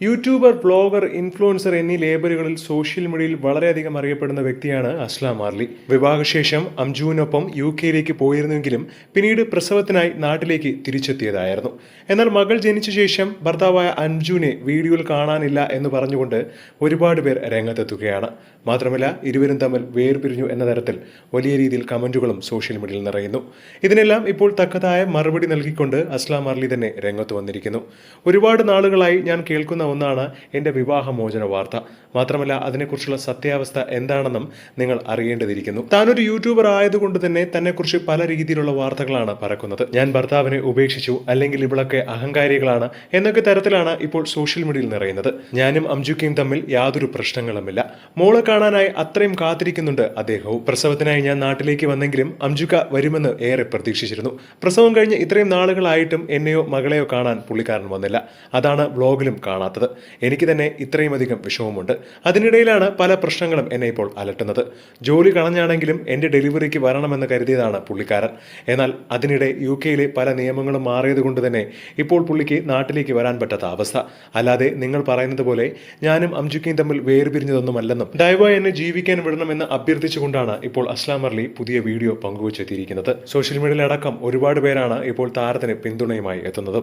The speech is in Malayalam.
യൂട്യൂബർ ബ്ലോഗർ ഇൻഫ്ലുവൻസർ എന്നീ ലേബലുകളിൽ സോഷ്യൽ മീഡിയയിൽ വളരെയധികം അറിയപ്പെടുന്ന വ്യക്തിയാണ് അസ്ലാം മാർലി. വിവാഹശേഷം അംജുവിനൊപ്പം യു കെയിലേക്ക് പോയിരുന്നുവെങ്കിലും പിന്നീട് പ്രസവത്തിനായി നാട്ടിലേക്ക് തിരിച്ചെത്തിയതായിരുന്നു. എന്നാൽ മകൾ ജനിച്ച ശേഷം ഭർത്താവായ അഞ്ജുവിനെ വീഡിയോയിൽ കാണാനില്ല എന്ന് പറഞ്ഞുകൊണ്ട് ഒരുപാട് പേർ രംഗത്തെത്തുകയാണ്. മാത്രമല്ല ഇരുവരും തമ്മിൽ വേർപിരിഞ്ഞു എന്ന തരത്തിൽ വലിയ രീതിയിൽ കമന്റുകളും സോഷ്യൽ മീഡിയയിൽ നിറയുന്നു. ഇതിനെല്ലാം ഇപ്പോൾ തക്കതായ മറുപടി നൽകിക്കൊണ്ട് അസ്ലാം മാർലി തന്നെ രംഗത്ത് വന്നിരിക്കുന്നു. ഒരുപാട് നാളുകളായി ഞാൻ കേൾക്കുന്ന ഒന്നാണ് എന്റെ വിവാഹമോചന വാർത്ത. മാത്രമല്ല അതിനെക്കുറിച്ചുള്ള സത്യാവസ്ഥ എന്താണെന്നും നിങ്ങൾ അറിയേണ്ടതിരിക്കുന്നു. താനൊരു യൂട്യൂബർ ആയതുകൊണ്ട് തന്നെ തന്നെക്കുറിച്ച് പല രീതിയിലുള്ള വാർത്തകളാണ് പറക്കുന്നത്. ഞാൻ ഭർത്താവിനെ ഉപേക്ഷിച്ചു അല്ലെങ്കിൽ ഇവളൊക്കെ അഹങ്കാരികളാണ് എന്നൊക്കെ തരത്തിലാണ് ഇപ്പോൾ സോഷ്യൽ മീഡിയയിൽ നിറയുന്നത്. ഞാനും അംജുക്കയും തമ്മിൽ യാതൊരു പ്രശ്നങ്ങളുമില്ല. മോളെ കാണാനായി അത്രയും കാത്തിരിക്കുന്നുണ്ട് അദ്ദേഹവും. പ്രസവത്തിനായി ഞാൻ നാട്ടിലേക്ക് വന്നെങ്കിലും അംജുക്ക വരുമെന്ന് ഏറെ പ്രതീക്ഷിച്ചിരുന്നു. പ്രസവം കഴിഞ്ഞ് ഇത്രയും നാളുകളായിട്ടും എന്നെയോ മകളെയോ കാണാൻ പുള്ളിക്കാരൻ വന്നില്ല. അതാണ് വ്ളോഗിലും കാണാത്തത്. എനിക്ക് തന്നെ ഇത്രയും അധികം വിഷമമുണ്ട്. അതിനിടയിലാണ് പല പ്രശ്നങ്ങളും എന്നെ ഇപ്പോൾ അലട്ടുന്നത്. ജോലി കളഞ്ഞാണെങ്കിലും എന്റെ ഡെലിവറിക്ക് വരണമെന്ന് കരുതിയതാണ് പുള്ളിക്കാരൻ. എന്നാൽ അതിനിടെ യു കെയിലെ പല നിയമങ്ങളും മാറിയതുകൊണ്ട് തന്നെ ഇപ്പോൾ പുള്ളിക്ക് നാട്ടിലേക്ക് വരാൻ പറ്റാത്ത അവസ്ഥ. അല്ലാതെ നിങ്ങൾ പറയുന്നത് പോലെ ഞാനും അംജുക്കയും തമ്മിൽ വേർപിരിഞ്ഞതൊന്നുമല്ലെന്നും ദയവായി എന്നെ ജീവിക്കാൻ വിടണമെന്ന് അഭ്യർത്ഥിച്ചുകൊണ്ടാണ് ഇപ്പോൾ അസ്ലാം അർലി പുതിയ വീഡിയോ പങ്കുവച്ചെത്തിയിരിക്കുന്നത്. സോഷ്യൽ മീഡിയയിലടക്കം ഒരുപാട് പേരാണ് ഇപ്പോൾ താരത്തിന് പിന്തുണയുമായി എത്തുന്നത്.